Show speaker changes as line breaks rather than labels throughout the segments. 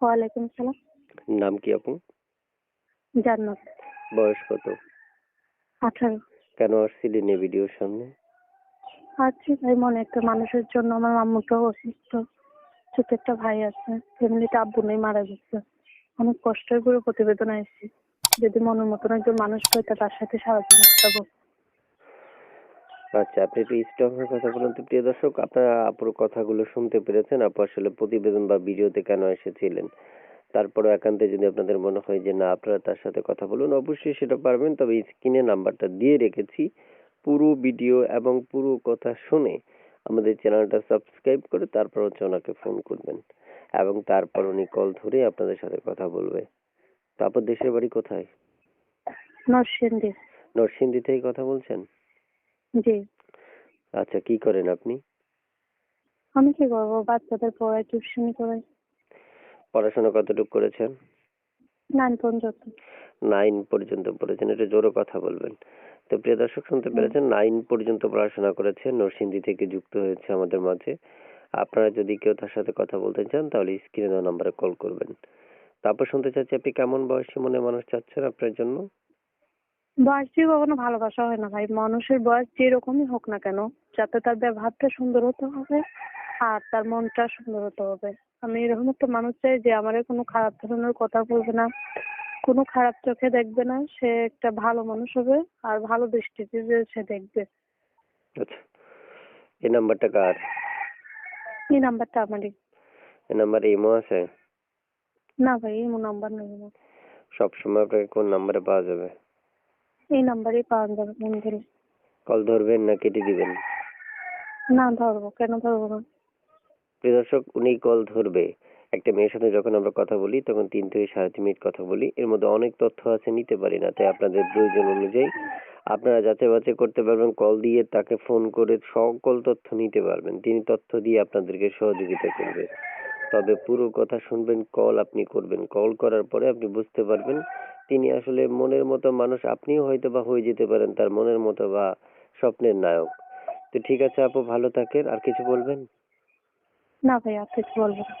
ওয়ালাইকুম সালাম
নাম কি আপু?
জান্নাত।
বয়স কত?
আঠারো।
কেন আসছিলেন এই ভিডিওর সামনে?
আছি ভাই মনে একটা মানুষের জন্য আমার আম্মুটাও অসুস্থ। ছোট একটা ভাই আছে ফ্যামিলিতে আব্বু নেই মারা গেছে। অনেক কষ্টের করে প্রতিবেদন আসছি যদি মনের মতন একজন মানুষ পাই তার সাথে সারাদিন কাটাবো
আচ্ছা আপনি একটু হয়ে কথা বলুন তো। প্রিয় দর্শক আপনারা আপুর কথাগুলো শুনতে পেরেছেন। আপু আসলে প্রতিবেদন বা ভিডিওতে কেন এসেছিলেন? তারপরে একান্তে যদি আপনাদের মনে হয় যে না আপনারা তার সাথে কথা বলুন অবশ্যই সেটা পারবেন। তবে স্ক্রিনে নাম্বারটা দিয়ে রেখেছি। পুরো ভিডিও এবং পুরো কথা শুনে আমাদের চ্যানেলটা সাবস্ক্রাইব করে তারপর হচ্ছে ওনাকে ফোন করবেন এবং তারপর উনি কল ধরে আপনাদের সাথে কথা বলবে। তারপর দেশের বাড়ি কোথায়?
নরসিংদী।
নরসিংদী থেকে কথা বলছেন?
জি।
আচ্ছা কি করেন আপনি?
আমি কি করব? বাচ্চাদের পড়াই টিউশনি করাই।
পড়াশোনা কতটুকু করেছেন?
নাইন পর্যন্ত।
নাইন পর্যন্ত পড়েছেন একটু জোরে কথা বলবেন। তো প্রিয় দর্শক শুনতে পেরেছেন নাইন পর্যন্ত পড়াশোনা করেছেন নরসিংদী থেকে যুক্ত হয়েছে আমাদের মাঝে। আপনারা যদি কেউ তার সাথে কথা বলতে চান তাহলে স্ক্রিনে দেওয়া নাম্বারে কল করবেন। তারপর শুনতে চাচ্ছি আপনি কেমন বয়সী মনে মানুষ চাচ্ছেন আপনার জন্য?
বয়স দিয়ে কখনো ভালোবাসা হয় না ভাই। মানুষের বয়স যেরকমই হোক না কেন যাতে তার ব্যবহারটা সুন্দর হতে হবে আর তার মনটা সুন্দর হতে হবে। আমি এরকম একটা মানুষ চাই যে আমার কোনো খারাপ ধরনের কথা বলবে না কোনো খারাপ চোখে দেখবে না সে একটা ভালো মানুষ হবে আর ভালো দৃষ্টিতে যে সে দেখবে।
আচ্ছা এই নাম্বারটা কার?
এই নাম্বারটা আমারই।
এই নাম্বারে ইমো আছে?
না ভাই এই নাম্বার নেই আমার।
সবসময় আপনাকে কোন নাম্বারে পাওয়া যাবে?
এই নাম্বারেই পাওয়া যাবে ফোন করে।
কল ধরবেন না কেটে দিবেন?
না ধরবো। কেন ধরবো না?
প্রিয় দর্শক উনি কল ধরবে। একটা মেয়ের সাথে যখন আমরা কথা বলি তখন তিন থেকে সাড়ে তিন মিনিট কথা বলি। এর মধ্যে অনেক তথ্য আছে নিতে পারি না তাই আপনাদের প্রয়োজন অনুযায়ী আপনারা যাচাই বাছাই করতে পারবেন। কল দিয়ে তাকে ফোন করে সকল তথ্য নিতে পারবেন। তিনি তথ্য দিয়ে আপনাদেরকে সহযোগিতা করবে। তবে পুরো কথা শুনবেন কল আপনি করবেন। কল করার পরে আপনি বুঝতে পারবেন তিনি আসলে মনের মতো মানুষ আপনিও হয়তো বা হয়ে যেতে পারেন তার মনের মতো বা স্বপ্নের নায়ক। তো ঠিক আছে আপু ভালো থাকেন। আর কিছু বলবেন?
না ভাই আর কিছু বলব না।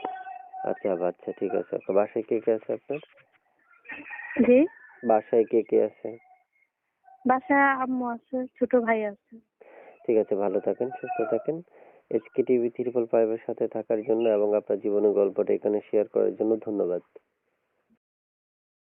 আচ্ছা আচ্ছা ঠিক আছে। আপনার বাসায় কে কে আছে আপনার?
জি?
বাসায় কে কে আছে?
বাসায় আম্মু আছে ছোট ভাই আছে।
ঠিক আছে ভালো থাকেন সুস্থ থাকেন। এসকে টিভি ত্রিপল ফাইভের সাথে থাকার জন্য এবং আপনার জীবনের গল্পটা এখানে শেয়ার করার জন্য ধন্যবাদ।